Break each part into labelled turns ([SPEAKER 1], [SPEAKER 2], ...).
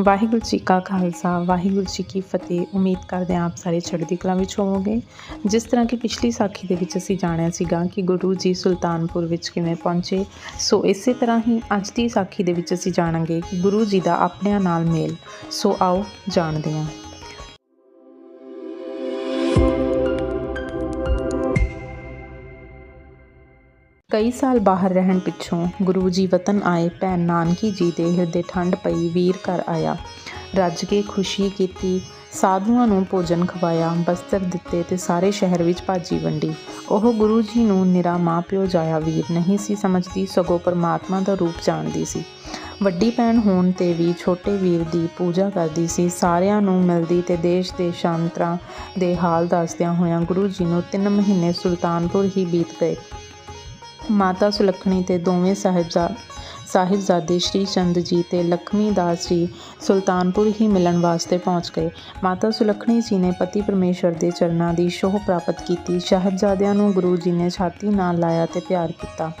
[SPEAKER 1] ਵਾਹਿਗੁਰੂ ਜੀ ਕਾ ਖਾਲਸਾ, ਵਾਹਿਗੁਰੂ ਜੀ ਕੀ ਫਤਿਹ। ਉਮੀਦ ਕਰਦੇ ਹਾਂ ਆਪ ਸਾਰੇ ਚੜ੍ਹਦੀ ਕਲਾ ਵਿੱਚ ਹੋਵੋਗੇ। ਜਿਸ ਤਰ੍ਹਾਂ ਕਿ ਪਿਛਲੀ ਸਾਖੀ ਦੇ ਵਿੱਚ ਅਸੀਂ ਜਾਣਿਆ ਸੀਗਾ ਕਿ ਗੁਰੂ ਜੀ ਸੁਲਤਾਨਪੁਰ ਵਿੱਚ ਕਿਵੇਂ ਪਹੁੰਚੇ। ਸੋ ਇਸੇ ਤਰ੍ਹਾਂ ਹੀ ਅੱਜ ਦੀ ਸਾਖੀ ਦੇ ਵਿੱਚ ਅਸੀਂ ਜਾਣਾਂਗੇ ਕਿ ਗੁਰੂ ਜੀ ਦਾ ਆਪਣਿਆਂ ਨਾਲ ਮੇਲ। ਸੋ ਆਓ ਜਾਣਦੇ ਹਾਂ। ਕਈ ਸਾਲ ਬਾਹਰ ਰਹਿਣ ਪਿੱਛੋਂ ਗੁਰੂ ਜੀ ਵਤਨ ਆਏ, ਭੈਣ ਨਾਨਕੀ ਜੀ ਦੇ ਹਿਰਦੇ ਠੰਡ ਪਈ, ਵੀਰ ਘਰ ਆਇਆ। ਰੱਜ ਕੇ ਖੁਸ਼ੀ ਕੀਤੀ, ਸਾਧੂਆਂ ਨੂੰ ਭੋਜਨ ਖਵਾਇਆ, ਬਸਤਰ ਦਿੱਤੇ ਤੇ ਸਾਰੇ ਸ਼ਹਿਰ ਵਿੱਚ ਭਾਜੀ ਵੰਡੀ। ਉਹ ਗੁਰੂ ਜੀ ਨੂੰ ਨਿਰਾ ਮਾਂ ਪਿਓ ਜਾਇਆ ਵੀਰ ਨਹੀਂ ਸੀ ਸਮਝਦੀ, ਸਗੋਂ ਪਰਮਾਤਮਾ ਦਾ ਰੂਪ ਜਾਣਦੀ ਸੀ। ਵੱਡੀ ਭੈਣ ਹੋਣ ਤੇ ਵੀ ਛੋਟੇ ਵੀਰ ਦੀ ਪੂਜਾ ਕਰਦੀ ਸੀ। ਸਾਰਿਆਂ ਨੂੰ ਮਿਲਦੀ ਤੇ ਦੇਸ਼ ਦੇ ਸ਼ਾਂਤਰਾ ਦੇ ਹਾਲ ਦੱਸਦਿਆਂ ਹੋਇਆਂ ਗੁਰੂ ਜੀ ਨੂੰ 3 ਮਹੀਨੇ ਸੁਲਤਾਨਪੁਰ ਹੀ ਬੀਤ ਗਏ। ਮਾਤਾ ਸੁਲੱਖਣੀ ਤੇ ਦੋਵੇਂ ਸਾਹਿਬਜ਼ਾ, ਸਾਹਿਬਜ਼ਾਦੇ ਸ਼੍ਰੀ ਚੰਦ ਜੀ ਤੇ ਲਖਮੀ ਦਾਸ ਜੀ ਸੁਲਤਾਨਪੁਰ ਹੀ ਮਿਲਣ ਵਾਸਤੇ ਪਹੁੰਚ ਗਏ। ਮਾਤਾ ਸੁਲੱਖਣੀ ਜੀ ਨੇ ਪਤੀ ਪਰਮੇਸ਼ਰ ਦੇ ਚਰਨਾਂ ਦੀ ਸ਼ੋਹ ਪ੍ਰਾਪਤ ਕੀਤੀ। ਸਾਹਿਬਜ਼ਾਦਿਆਂ ਨੂੰ ਗੁਰੂ ਜੀ ਨੇ ਛਾਤੀ ਨਾਲ ਲਾਇਆ ਤੇ ਪਿਆਰ ਕੀਤਾ।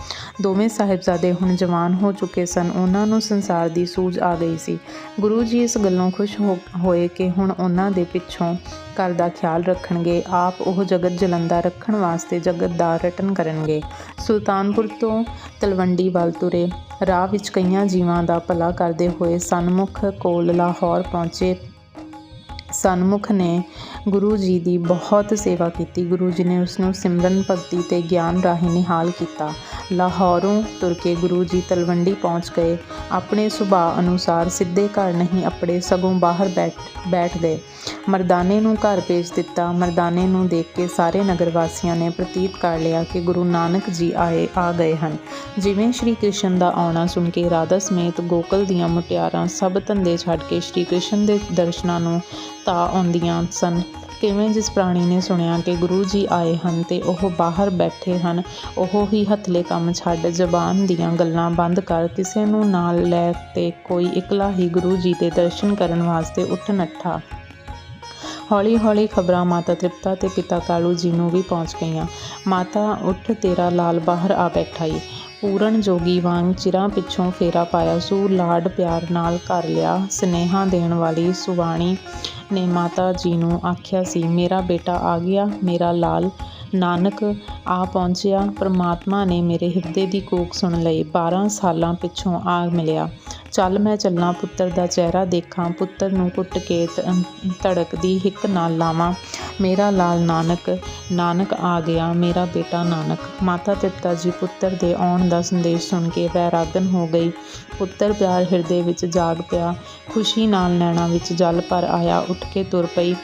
[SPEAKER 1] ਦੋਵੇਂ ਸਾਹਿਬਜ਼ਾਦੇ ਹੁਣ ਜਵਾਨ ਹੋ ਚੁੱਕੇ ਸਨ। ਉਹਨਾਂ ਨੂੰ ਸੰਸਾਰ ਦੀ ਸੂਝ ਆ ਗਈ ਸੀ। ਗੁਰੂ ਜੀ ਇਸ ਗੱਲੋਂ ਖੁਸ਼ ਹੋਏ ਕਿ ਹੁਣ ਉਹਨਾਂ ਦੇ ਪਿੱਛੋਂ ਘਰ ਦਾ ਖਿਆਲ ਰੱਖਣਗੇ, ਆਪ ਉਹ ਜਗਤ ਜਲੰਦਾ ਰੱਖਣ ਵਾਸਤੇ ਜਗਤ ਦਾ ਰਟਨ ਕਰਨਗੇ। ਸੁਲਤਾਨਪੁਰ ਤੋਂ ਤਲਵੰਡੀ ਵੱਲ ਤੁਰੇ। ਰਾਹ ਵਿੱਚ ਕਈਆਂ ਜੀਵਾਂ ਦਾ ਭਲਾ ਕਰਦੇ ਹੋਏ ਸਨਮੁਖ ਕੋਲ ਲਾਹੌਰ ਪਹੁੰਚੇ। ਸਨਮੁਖ ਨੇ ਗੁਰੂ ਜੀ ਦੀ ਬਹੁਤ ਸੇਵਾ ਕੀਤੀ। ਗੁਰੂ ਜੀ ਨੇ ਉਸ ਨੂੰ ਸਿਮਰਨ ਭਗਤੀ ਤੇ ਗਿਆਨ ਰਾਹੀਂ ਨਿਹਾਲ ਕੀਤਾ। ਲਾਹੌਰੋਂ ਤੁਰ ਕੇ ਗੁਰੂ ਜੀ ਤਲਵੰਡੀ ਪਹੁੰਚ ਗਏ। ਆਪਣੇ ਸੁਭਾਅ ਅਨੁਸਾਰ ਸਿੱਧੇ ਘਰ ਨਹੀਂ, ਆਪਣੇ ਸਗੋਂ ਬਾਹਰ ਬੈਠ ਬੈਠ ਗਏ। ਮਰਦਾਨੇ ਨੂੰ ਘਰ ਭੇਜ ਦਿੱਤਾ। ਮਰਦਾਨੇ ਨੂੰ ਦੇਖ ਕੇ ਸਾਰੇ ਨਗਰ ਵਾਸੀਆਂ ਨੇ ਪ੍ਰਤੀਤ ਕਰ ਲਿਆ ਕਿ ਗੁਰੂ ਨਾਨਕ ਜੀ ਆਏ, ਆ ਗਏ ਹਨ। ਜਿਵੇਂ ਸ਼੍ਰੀ ਕ੍ਰਿਸ਼ਨ ਦਾ ਆਉਣਾ ਸੁਣ ਕੇ ਰਾਧਾ ਸਮੇਤ ਗੋਕਲ ਦੀਆਂ ਮੁਟਿਆਰਾਂ ਸਭ ਧੰਦੇ ਛੱਡ ਕੇ ਸ਼੍ਰੀ ਕ੍ਰਿਸ਼ਨ ਦੇ ਦਰਸ਼ਨਾਂ ਨੂੰ ਤਾਂ ਆਉਂਦੀਆਂ ਸਨ। ਕਿਵੇਂ ਜਿਸ ਪ੍ਰਾਣੀ ਨੇ ਸੁਣਿਆ ਕਿ ਗੁਰੂ ਜੀ ਆਏ ਹਨ ਤੇ ਉਹ ਬਾਹਰ ਬੈਠੇ ਹਨ, ਉਹ ਹੀ ਹੱਥਲੇ ਕੰਮ ਛੱਡ ਜ਼ਬਾਨ ਦੀਆਂ ਗੱਲਾਂ ਬੰਦ ਕਰ ਕਿਸੇ ਨੂੰ ਨਾਲ ਲੈ ਤੇ ਕੋਈ ਇਕਲਾ ਹੀ ਗੁਰੂ ਜੀ ਦੇ ਦਰਸ਼ਨ ਕਰਨ ਵਾਸਤੇ ਉੱਠ ਨੱਠਾ। ਹੌਲੀ ਹੌਲੀ ਖਬਰਾਂ ਮਾਤਾ ਤ੍ਰਿਪਤਾ ਤੇ ਪਿਤਾ ਕਾਲੂ ਜੀ ਨੂੰ ਵੀ ਪਹੁੰਚ ਗਈਆਂ। ਮਾਤਾ, ਉੱਠ ਤੇਰਾ ਲਾਲ ਬਾਹਰ ਆ ਬੈਠਾ ਈ। ਪੂਰਨ ਜੋਗੀ ਵਾਂਗ ਚਿਰਾਂ ਪਿੱਛੋਂ ਫੇਰਾ ਪਾਇਆ ਸੂ ਲਾਡ ਪਿਆਰ ਨਾਲ ਕਰ ਲਿਆ, ਸਨੇਹਾ ਦੇਣ ਵਾਲੀ ਸੁਵਾਣੀ ਨੇ ਮਾਤਾ ਜੀ ਨੂੰ ਆਖਿਆ ਸੀ, ਮੇਰਾ ਬੇਟਾ ਆ ਗਿਆ, ਮੇਰਾ ਲਾਲ, ਨਾਨਕ ਆ ਪਹੁੰਚਿਆ, ਪ੍ਰਮਾਤਮਾ ਨੇ ਮੇਰੇ ਹਿਰਦੇ ਦੀ ਕੂਕ ਸੁਣ ਲਈ 12 ਸਾਲਾਂ ਪਿੱਛੋਂ ਆ ਮਿਲਿਆ। ਚੱਲ ਮੈਂ ਚੱਲਾਂ ਪੁੱਤਰ ਦਾ ਚਿਹਰਾ ਦੇਖਾਂ, ਪੁੱਤਰ ਨੂੰ ਕੁੱਟ ਕੇ ਧੜਕਦੀ ਹਿੱਕ ਨਾਲ ਲਾਵਾਂ। ਮੇਰਾ ਲਾਲ ਨਾਨਕ ਨਾਨਕ ਆ ਗਿਆ, ਮੇਰਾ ਬੇਟਾ ਨਾਨਕ। ਮਾਤਾ ਪਿਤਾ ਜੀ ਪੁੱਤਰ ਦੇ ਆਉਣ ਦਾ ਸੰਦੇਸ਼ ਸੁਣ ਕੇ ਵੈਰਾਗਨ ਹੋ ਗਈ। ਪੁੱਤਰ ਪਿਆਰ ਹਿਰਦੇ ਵਿੱਚ ਜਾਗ ਪਿਆ, ਖੁਸ਼ੀ ਨਾਲ ਨੈਣਾ ਵਿੱਚ ਜਲ ਭਰ ਆਇਆ, ਉੱਠ ਕੇ ਤੁਰ ਪਈ।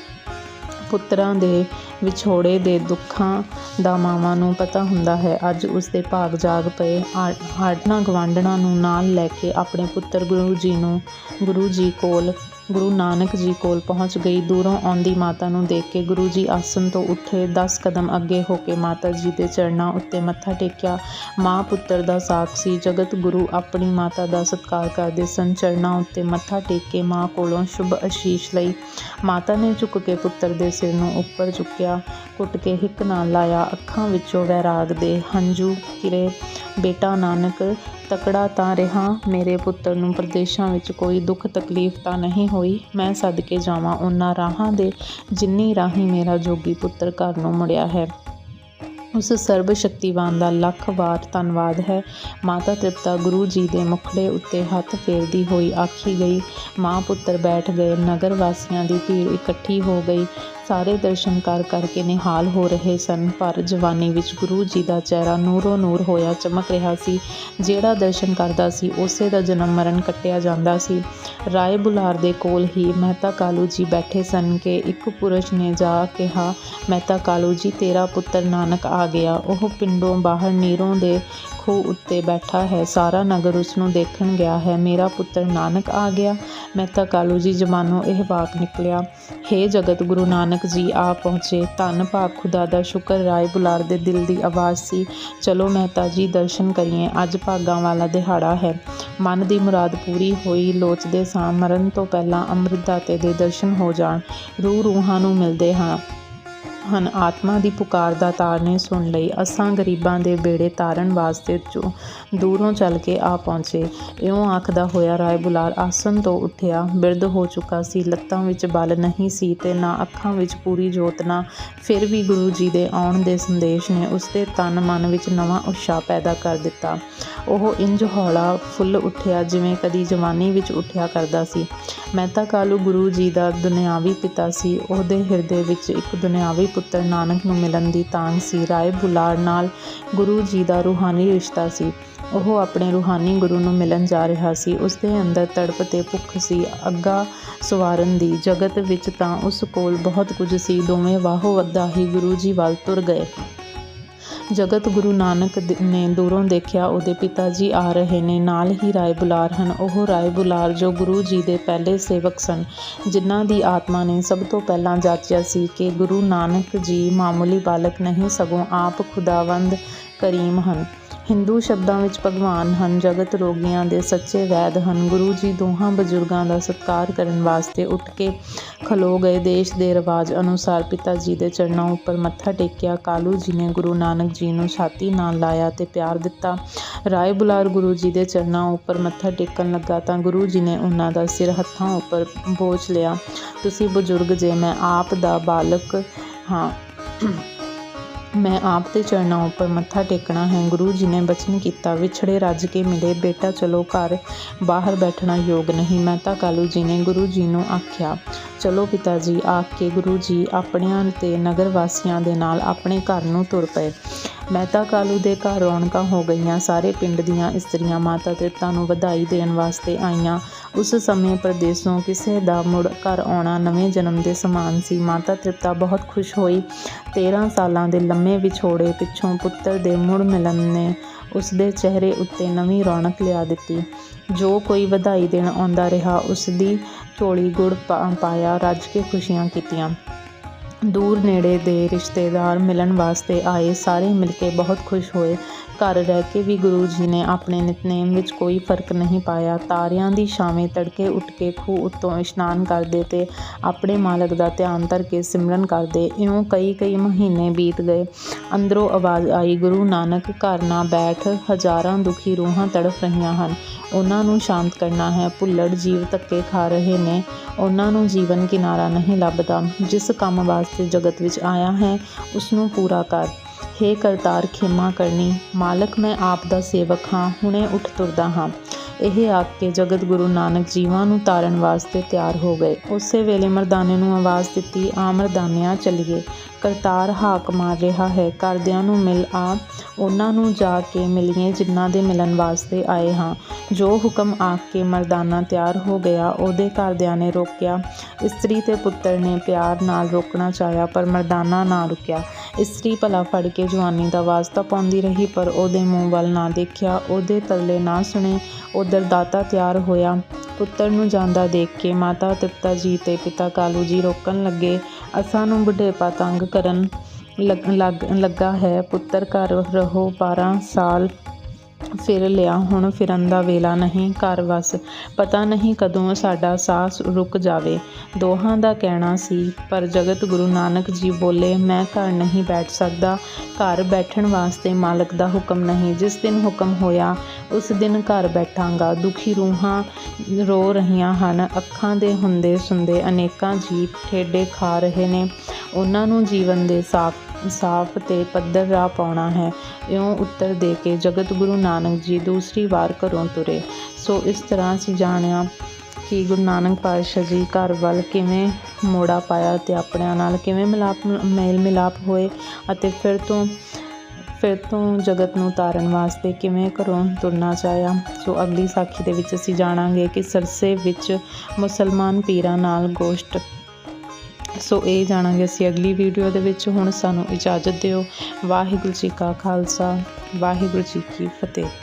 [SPEAKER 1] ਪੁੱਤਰਾਂ ਦੇ ਵਿਛੋੜੇ ਦੇ ਦੁੱਖਾਂ ਦਾ ਮਾਵਾਂ ਨੂੰ ਪਤਾ ਹੁੰਦਾ ਹੈ। ਅੱਜ ਉਸ ਦੇ ਭਾਗ ਜਾਗ ਪਏ। ਆੜਨਾ ਗਵਾਂਡਣਾ ਨੂੰ ਨਾਲ ਲੈ ਕੇ ਆਪਣੇ ਪੁੱਤਰ ਗੁਰੂ ਜੀ ਨੂੰ, ਗੁਰੂ ਜੀ ਕੋਲ ਗੁਰੂ ਨਾਨਕ ਜੀ ਕੋਲ ਪਹੁੰਚ ਗਈ। ਦੂਰੋਂ ਆਉਂਦੀ ਮਾਤਾ ਨੂੰ ਦੇਖ ਕੇ ਗੁਰੂ ਜੀ ਆਸਨ ਤੋਂ ਉੱਠੇ। 10 ਕਦਮ ਅੱਗੇ ਹੋ ਕੇ ਮਾਤਾ ਜੀ ਦੇ ਚਰਨਾਂ ਉੱਤੇ ਮੱਥਾ ਟੇਕਿਆ। ਮਾਂ ਪੁੱਤਰ ਦਾ ਸਾਖ ਸੀ। ਜਗਤ ਗੁਰੂ ਆਪਣੀ ਮਾਤਾ ਦਾ ਸਤਿਕਾਰ ਕਰਦੇ ਸਨ। ਚਰਨਾਂ ਉੱਤੇ ਮੱਥਾ ਟੇਕ ਕੇ ਮਾਂ ਕੋਲੋਂ ਸ਼ੁਭ ਅਸ਼ੀਸ਼ ਲਈ ਮਾਤਾ ਨੇ ਝੁੱਕ ਕੇ ਪੁੱਤਰ ਦੇ ਸਿਰ ਨੂੰ ਉੱਪਰ ਚੁੱਕਿਆ। ਕੁੱਟ ਕੇ ਹਿੱਕ ਨਾਲ ਲਾਇਆ। ਅੱਖਾਂ ਵਿੱਚੋਂ ਵੈਰਾਗ ਦੇ ਹੰਝੂ ਕਿਰੇ ਬੇਟਾ ਨਾਨਕ ਤਕੜਾ ਤਾਂ ਰਿਹਾ, ਮੇਰੇ ਪੁੱਤਰ ਨੂੰ ਪ੍ਰਦੇਸ਼ਾਂ ਵਿੱਚ ਕੋਈ ਦੁੱਖ ਤਕਲੀਫ ਤਾਂ ਨਹੀਂ ਹੋਈ। ਮੈਂ ਸਦਕੇ ਜਾਵਾਂ ਉਹਨਾਂ ਰਾਹਾਂ ਦੇ, ਜਿੰਨੀ ਰਾਹੀਂ ਮੇਰਾ ਜੋਗੀ ਪੁੱਤਰ ਘਰ ਨੂੰ ਮੁੜਿਆ ਹੈ। ਉਸ ਸਰਬ ਸ਼ਕਤੀਵਾਨ ਦਾ ਲੱਖ ਵਾਰ ਧੰਨਵਾਦ ਹੈ। ਮਾਤਾ ਤ੍ਰਿਪਤਾ ਗੁਰੂ ਜੀ ਦੇ ਮੁਖੜੇ ਉੱਤੇ ਹੱਥ ਫੇਰਦੀ ਹੋਈ ਆਖੀ ਗਈ, ਮਾਂ ਪੁੱਤਰ ਬੈਠ ਗਏ, ਨਗਰ ਵਾਸੀਆਂ ਦੀ ਭੀੜ ਇਕੱਠੀ ਹੋ ਗਈ। ਸਾਰੇ ਦਰਸ਼ਨ ਕਰ ਕਰਕੇ ਨਿਹਾਲ ਹੋ ਰਹੇ ਸਨ, ਪਰ ਜਵਾਨੀ ਵਿੱਚ ਗੁਰੂ ਜੀ ਦਾ ਚਿਹਰਾ ਨੂਰੋ ਨੂਰ ਹੋਇਆ ਚਮਕ ਰਿਹਾ ਸੀ। ਜਿਹੜਾ ਦਰਸ਼ਨ ਕਰਦਾ ਸੀ, ਉਸੇ ਦਾ ਜਨਮ ਮਰਨ ਕੱਟਿਆ ਜਾਂਦਾ ਸੀ। ਰਾਏ ਬੁਲਾਰ ਦੇ ਕੋਲ ਹੀ ਮਹਿਤਾ ਕਾਲੂ ਜੀ ਬੈਠੇ ਸਨ ਕਿ ਇੱਕ ਪੁਰਸ਼ ਨੇ ਜਾ ਕਿਹਾ, ਮਹਿਤਾ ਕਾਲੂ ਜੀ, ਤੇਰਾ ਪੁੱਤਰ ਨਾਨਕ ਆ ਗਿਆ। ਉਹ ਪਿੰਡੋਂ ਬਾਹਰ ਨੀਰੋਂ ਦੇ ਖੂਹ ਉੱਤੇ ਬੈਠਾ ਹੈ। ਸਾਰਾ ਨਗਰ ਉਸ ਨੂੰ ਦੇਖਣ ਗਿਆ ਹੈ। ਮੇਰਾ ਪੁੱਤਰ ਨਾਨਕ ਆ ਗਿਆ। ਮਹਿਤਾ ਕਾਲੂ ਜੀ ਜਮਾਨੋਂ ਇਹ ਵਾਕ ਨਿਕਲਿਆ, ਹੇ ਜਗਤ ਗੁਰੂ ਨਾਨਕ ਜੀ, ਆ ਪਹੁੰਚੇ। ਧੰਨ ਭਾਗ ਖੁਦਾ ਦਾ ਸ਼ੁਕਰ, ਰਾਏ ਬੁਲਾਰ ਦੇ ਦਿਲ ਦੀ ਆਵਾਜ਼ ਸੀ। ਚਲੋ ਮਹਿਤਾ ਜੀ ਦਰਸ਼ਨ ਕਰੀਏ, ਅੱਜ ਭਾਗਾਂ ਵਾਲਾ ਦਿਹਾੜਾ ਹੈ। ਮਨ ਦੀ ਮੁਰਾਦ ਪੂਰੀ ਹੋਈ, ਲੋਚਦੇ ਸਾਂ, ਮਰਨ ਤੋਂ ਪਹਿਲਾਂ ਅੰਮ੍ਰਿਤ ਦਾਤੇ ਦੇ ਦਰਸ਼ਨ ਹੋ ਜਾਣ। ਰੂਹ ਰੂਹਾਂ ਨੂੰ ਮਿਲਦੇ ਹਾਂ। ਹਨ। ਆਤਮਾ ਦੀ ਪੁਕਾਰ ਦਾ ਤਾਰਨੇ ਸੁਣ ਲਈ। ਅਸਾਂ ਗਰੀਬਾਂ ਦੇ ਬੇੜੇ ਤਾਰਨ ਵਾਸਤੇ ਚੋਂ, ਦੂਰੋਂ ਚੱਲ ਕੇ ਆ ਪਹੁੰਚੇ। ਇਉਂ ਆਖਦਾ ਹੋਇਆ ਰਾਏ ਬੁਲਾਰ ਆਸਨ ਤੋਂ ਉੱਠਿਆ। ਬਿਰਧ ਹੋ ਚੁੱਕਾ ਸੀ। ਲੱਤਾਂ ਵਿੱਚ ਬਲ ਨਹੀਂ ਸੀ ਤੇ ਨਾ ਅੱਖਾਂ ਵਿੱਚ ਪੂਰੀ ਜੋਤ, ਨਾ ਫਿਰ ਵੀ ਗੁਰੂ ਜੀ ਦੇ ਆਉਣ ਦੇ ਸੰਦੇਸ਼ ਨੇ ਉਸਦੇ ਤਨ ਮਨ ਵਿੱਚ ਨਵਾਂ ਉਤਸ਼ਾਹ ਪੈਦਾ ਕਰ ਦਿੱਤਾ। ਉਹ ਇੰਜ ਹੌਲਾ ਫੁੱਲ ਉੱਠਿਆ ਜਿਵੇਂ ਕਦੀ ਜਵਾਨੀ ਵਿੱਚ ਉੱਠਿਆ ਕਰਦਾ ਸੀ। ਮਹਿਤਾ ਕਾਲੂ ਗੁਰੂ ਜੀ ਦਾ ਦੁਨਿਆਵੀ ਪਿਤਾ ਸੀ। ਉਹਦੇ ਹਿਰਦੇ ਵਿੱਚ ਇੱਕ ਦੁਨਿਆਵੀ ਪੁੱਤਰ ਨਾਨਕ ਨੂੰ ਮਿਲਣ ਦੀ ਤਾਂਗ ਸੀ। ਰਾਏ ਬੁਲਾਰ ਨਾਲ ਗੁਰੂ ਜੀ ਦਾ ਰੂਹਾਨੀ ਰਿਸ਼ਤਾ ਸੀ। ਉਹ ਆਪਣੇ ਰੂਹਾਨੀ ਗੁਰੂ ਨੂੰ ਮਿਲਣ ਜਾ ਰਿਹਾ ਸੀ। ਉਸਦੇ ਅੰਦਰ ਤੜਪ ਤੇ ਭੁੱਖ ਸੀ। ਅੱਗਾ ਸਵਾਰਨ ਦੀ ਜਗਤ ਵਿੱਚ ਤਾਂ ਉਸ ਕੋਲ ਬਹੁਤ ਕੁਝ ਸੀ। ਦੋਵੇਂ ਵਾਹੋ ਵੱਧਾ ਹੀ ਗੁਰੂ ਜੀ ਵੱਲ ਤੁਰ ਗਏ। ਜਗਤ ਗੁਰੂ ਨਾਨਕ ਨੇ ਦੂਰੋਂ ਦੇਖਿਆ, ਉਹਦੇ ਪਿਤਾ ਜੀ ਆ ਰਹੇ ਨੇ, ਨਾਲ ਹੀ ਰਾਏ ਬੁਲਾਰ ਹਨ। ਉਹ ਰਾਏ ਬੁਲਾਰ ਜੋ ਗੁਰੂ ਜੀ ਦੇ ਪਹਿਲੇ ਸੇਵਕ ਸਨ, ਜਿਨ੍ਹਾਂ ਦੀ ਆਤਮਾ ਨੇ ਸਭ ਤੋਂ ਪਹਿਲਾਂ ਜਾਚਿਆ ਸੀ ਕਿ ਗੁਰੂ ਨਾਨਕ ਜੀ ਮਾਮੂਲੀ ਬਾਲਕ ਨਹੀਂ, ਸਗੋਂ ਆਪ ਖੁਦਾਵੰਦ ਕਰੀਮ ਹਨ। ਹਿੰਦੂ ਸ਼ਬਦਾਂ ਵਿੱਚ ਭਗਵਾਨ ਹਨ, ਜਗਤ ਰੋਗੀਆਂ ਦੇ ਸੱਚੇ ਵੈਦ ਹਨ। ਗੁਰੂ ਜੀ ਦੋਹਾਂ ਬਜ਼ੁਰਗਾਂ ਦਾ ਸਤਿਕਾਰ ਕਰਨ ਵਾਸਤੇ ਉੱਠ ਕੇ ਖਲੋ ਗਏ। ਦੇਸ਼ ਦੇ ਰਿਵਾਜ ਅਨੁਸਾਰ ਪਿਤਾ ਜੀ ਦੇ ਚਰਨਾਂ ਉੱਪਰ ਮੱਥਾ ਟੇਕਿਆ। ਕਾਲੂ ਜੀ ਨੇ ਗੁਰੂ ਨਾਨਕ ਜੀ ਨੂੰ ਛਾਤੀ ਨਾਲ ਲਾਇਆ ਤੇ ਪਿਆਰ ਦਿੱਤਾ। ਰਾਏ ਬੁਲਾਰ ਗੁਰੂ ਜੀ ਦੇ ਚਰਨਾਂ ਉੱਪਰ ਮੱਥਾ ਟੇਕਣ ਲੱਗਾ ਤਾਂ ਗੁਰੂ ਜੀ ਨੇ ਉਹਨਾਂ ਦਾ ਸਿਰ ਹੱਥਾਂ ਉੱਪਰ ਬੋਝ ਲਿਆ। ਤੁਸੀਂ ਬਜ਼ੁਰਗ ਜੇ, ਮੈਂ ਆਪ ਦਾ ਬਾਲਕ ਹਾਂ। ਮੈਂ ਆਪ ਦੇ ਚਰਨਾਂ ਉੱਪਰ ਮੱਥਾ ਟੇਕਣਾ ਹੈ। ਗੁਰੂ ਜੀ ਨੇ ਬਚਨ ਕੀਤਾ, ਵਿਛੜੇ ਰੱਜ ਕੇ ਮਿਲੇ, ਬੇਟਾ ਚਲੋ ਘਰ ਬਾਹਰ ਬੈਠਣਾ ਯੋਗ ਨਹੀਂ। ਮੈਂ ਤਾਂ ਕਾਲੂ ਜੀ ਨੇ ਗੁਰੂ ਜੀ ਨੂੰ ਆਖਿਆ, ਚਲੋ ਪਿਤਾ ਜੀ, ਆਖ ਕੇ ਗੁਰੂ ਜੀ ਆਪਣਿਆਂ ਤੇ ਨਗਰ ਵਾਸੀਆਂ ਦੇ ਨਾਲ ਆਪਣੇ ਘਰ ਨੂੰ ਤੁਰ ਪਏ। ਮਹਿਤਾ ਕਾਲੂ ਦੇ ਘਰ ਰੌਣਕਾਂ ਹੋ ਗਈਆਂ। ਸਾਰੇ ਪਿੰਡ ਦੀਆਂ ਇਸਤਰੀਆਂ ਮਾਤਾ ਤ੍ਰਿਪਤਾ ਨੂੰ ਵਧਾਈ ਦੇਣ ਵਾਸਤੇ ਆਈਆਂ। ਉਸ ਸਮੇਂ ਪ੍ਰਦੇਸੋਂ ਕਿਸੇ ਦਾ ਮੁੜ ਘਰ ਆਉਣਾ ਨਵੇਂ ਜਨਮ ਦੇ ਸਮਾਨ ਸੀ। ਮਾਤਾ ਤ੍ਰਿਪਤਾ ਬਹੁਤ ਖੁਸ਼ ਹੋਈ। 13 ਸਾਲਾਂ ਦੇ ਲੰਮੇ ਵਿਛੋੜੇ ਪਿੱਛੋਂ ਪੁੱਤਰ ਦੇ ਮੁੜ ਮਿਲਣ ਨੇ ਉਸ ਦੇ ਚਿਹਰੇ ਉੱਤੇ ਨਵੀਂ ਰੌਣਕ ਲਿਆ ਦਿੱਤੀ। ਜੋ ਕੋਈ ਵਧਾਈ ਦੇਣ ਆਉਂਦਾ ਰਿਹਾ, ਉਸ ਦੀ ਝੋਲੀ ਗੁੜ ਪਾ- ਪਾਇਆ, ਰੱਜ ਕੇ ਖੁਸ਼ੀਆਂ ਕੀਤੀਆਂ। ਦੂਰ ਨੇੜੇ ਦੇ ਰਿਸ਼ਤੇਦਾਰ ਮਿਲਣ ਵਾਸਤੇ ਆਏ। ਸਾਰੇ ਮਿਲ ਕੇ ਬਹੁਤ ਖੁਸ਼ ਹੋਏ। ਘਰ ਰਹਿ ਕੇ ਵੀ ਗੁਰੂ ਜੀ ਨੇ ਆਪਣੇ ਨਿਤਨੇਮ ਵਿੱਚ ਕੋਈ ਫ਼ਰਕ ਨਹੀਂ ਪਾਇਆ। ਤਾਰਿਆਂ ਦੀ ਛਾਵੇਂ ਤੜਕੇ ਉੱਠ ਕੇ ਖੂਹ ਉੱਤੋਂ ਇਸ਼ਨਾਨ ਕਰਦੇ ਤੇ ਆਪਣੇ ਮਾਲਕ ਦਾ ਧਿਆਨ ਧਰ ਕੇ ਸਿਮਰਨ ਕਰਦੇ। ਇਉਂ ਕਈ ਕਈ ਮਹੀਨੇ ਬੀਤ ਗਏ। ਅੰਦਰੋਂ ਆਵਾਜ਼ ਆਈ, ਗੁਰੂ ਨਾਨਕ, ਘਰ ਨਾ ਬੈਠ। ਹਜ਼ਾਰਾਂ ਦੁਖੀ ਰੂਹਾਂ ਤੜਫ ਰਹੀਆਂ ਹਨ। ਉਹਨਾਂ ਨੂੰ ਸ਼ਾਂਤ ਕਰਨਾ ਹੈ, ਭੁੱਲੜ ਜੀਵ ਧੱਕੇ ਖਾ ਰਹੇ ਨੇ। ਉਹਨਾਂ ਨੂੰ ਜੀਵਨ ਕਿਨਾਰਾ ਨਹੀਂ ਲੱਭਦਾ। ਜਿਸ ਕੰਮ ਵਾਸਤੇ ਜਗਤ ਵਿੱਚ ਆਇਆ ਹੈ ਉਸ ਨੂੰ ਪੂਰਾ ਕਰ। ਹੇ ਕਰਤਾਰ ਖੇਮਾ ਕਰਨੀ, ਮਾਲਕ ਮੈਂ ਆਪ ਦਾ ਸੇਵਕ ਹਾਂ, ਹੁਣੇ ਉੱਠ ਤੁਰਦਾ ਹਾਂ। ਇਹ ਆਖ ਕੇ ਜਗਤ ਗੁਰੂ ਨਾਨਕ ਜੀਵਾਂ ਨੂੰ ਤਾਰਨ ਵਾਸਤੇ ਤਿਆਰ ਹੋ ਗਏ। ਉਸੇ ਵੇਲੇ ਮਰਦਾਨੇ ਨੂੰ ਆਵਾਜ਼ ਦਿੱਤੀ, ਆ ਮਰਦਾਨਿਆਂ, ਚੱਲੀਏ। ਕਰਤਾਰ ਹਾਕ ਮਾਰ ਰਿਹਾ ਹੈ। ਘਰਦਿਆਂ ਨੂੰ ਮਿਲ ਆ। ਉਹਨਾਂ ਨੂੰ ਜਾ ਕੇ ਮਿਲੀਏ ਜਿਨ੍ਹਾਂ ਦੇ ਮਿਲਣ ਵਾਸਤੇ ਆਏ ਹਾਂ। ਜੋ ਹੁਕਮ ਆਖ ਕੇ ਮਰਦਾਨਾ ਤਿਆਰ ਹੋ ਗਿਆ, ਉਹਦੇ ਘਰਦਿਆਂ ਨੇ ਰੋਕਿਆ। ਇਸਤਰੀ ਤੇ ਪੁੱਤਰ ਨੇ ਪਿਆਰ ਨਾਲ ਰੋਕਣਾ ਚਾਹਿਆ, ਪਰ ਮਰਦਾਨਾ ਨਾ ਰੁਕਿਆ। ਇਸਤਰੀ ਭਲਾ ਫੜ ਕੇ ਜਵਾਨੀ ਦਾ ਵਾਸਤਾ ਪਾਉਂਦੀ ਰਹੀ, ਪਰ ਉਹਦੇ ਮੂੰਹ ਵੱਲ ਨਾ ਦੇਖਿਆ। ਉਹਦੇ ਤਰਲੇ ਨਾ ਸੁਣੇ, ਉਧਰ ਦਾਤਾ ਤਿਆਰ ਹੋਇਆ। ਪੁੱਤਰ ਨੂੰ ਜਾਂਦਾ ਦੇਖ ਕੇ ਮਾਤਾ ਤ੍ਰਿਪਤਾ ਜੀ ਤੇ ਪਿਤਾ ਕਾਲੂ ਜੀ ਰੋਕਣ ਲੱਗੇ। ਅਸਾਂ ਨੂੰ ਬੁਢੇਪਾ ਤੰਗ ਕਰਨ ਲੱਗ- ਲੱਗ- ਲੱਗਾ ਹੈ। ਪੁੱਤਰ ਘਰ ਰਹੋ 12 ਸਾਲ ਫਿਰ ਲਿਆ, ਹੁਣ ਫਿਰਨ ਦਾ ਵੇਲਾ ਨਹੀਂ ਘਰ ਵਸ। ਪਤਾ ਨਹੀਂ ਕਦੋਂ ਸਾਡਾ ਸਾਹ ਰੁਕ ਜਾਵੇ। ਦੋਹਾਂ ਦਾ ਕਹਿਣਾ ਸੀ, ਪਰ ਜਗਤ ਗੁਰੂ ਨਾਨਕ ਜੀ ਬੋਲੇ, ਮੈਂ ਘਰ ਨਹੀਂ ਬੈਠ ਸਕਦਾ। ਘਰ ਬੈਠਣ ਵਾਸਤੇ ਮਾਲਕ ਦਾ ਹੁਕਮ ਨਹੀਂ। ਜਿਸ ਦਿਨ ਹੁਕਮ ਹੋਇਆ, ਉਸ ਦਿਨ ਘਰ ਬੈਠਾਂਗਾ। ਦੁਖੀ ਰੂਹਾਂ ਰੋ ਰਹੀਆਂ ਹਨ। ਅੱਖਾਂ ਦੇ ਹੁੰਦੇ ਸੁੰਦੇ ਅਨੇਕਾਂ ਜੀਵ ਠੇਡੇ ਖਾ ਰਹੇ ਨੇ। ਉਹਨਾਂ ਨੂੰ ਜੀਵਨ ਦੇ ਸਾਫ਼ ਸਾਫ਼ ਤੇ ਪੱਧਰ ਰਾਹ ਪਾਉਣਾ ਹੈ। ਇਉਂ ਉੱਤਰ ਦੇ ਕੇ ਜਗਤ ਗੁਰੂ ਨਾਨਕ ਜੀ ਦੂਸਰੀ ਵਾਰ ਘਰੋਂ ਤੁਰੇ। ਸੋ ਇਸ ਤਰ੍ਹਾਂ ਅਸੀਂ ਜਾਣਿਆ ਕਿ ਗੁਰੂ ਨਾਨਕ ਪਾਤਸ਼ਾਹ ਜੀ ਘਰ ਵੱਲ ਕਿਵੇਂ ਮੋੜਾ ਪਾਇਆ ਤੇ ਆਪਣਿਆਂ ਨਾਲ ਕਿਵੇਂ ਮਿਲਾਪ, ਮੇਲ ਮਿਲਾਪ ਹੋਏ ਅਤੇ ਫਿਰ ਤੋਂ ਫਿਰ ਤੋਂ ਜਗਤ ਨੂੰ ਤਾਰਨ ਵਾਸਤੇ ਕਿਵੇਂ ਘਰੋਂ ਤੁਰਨਾ ਚਾਹਿਆ। ਸੋ ਅਗਲੀ ਸਾਖੀ ਦੇ ਵਿੱਚ ਅਸੀਂ ਜਾਣਾਂਗੇ ਕਿ ਸਰਸੇ ਵਿੱਚ ਮੁਸਲਮਾਨ ਪੀਰਾਂ ਨਾਲ ਗੋਸ਼ਟ ਸੋ ਇਹ ਜਾਣਾਂਗੇ ਅਸੀਂ ਅਗਲੀ ਵੀਡੀਓ ਦੇ ਵਿੱਚ। ਹੁਣ ਸਾਨੂੰ ਇਜਾਜ਼ਤ ਦਿਓ। ਵਾਹਿਗੁਰੂ ਜੀ ਕਾ ਖਾਲਸਾ, ਵਾਹਿਗੁਰੂ ਜੀ ਕੀ ਫਤਿਹ।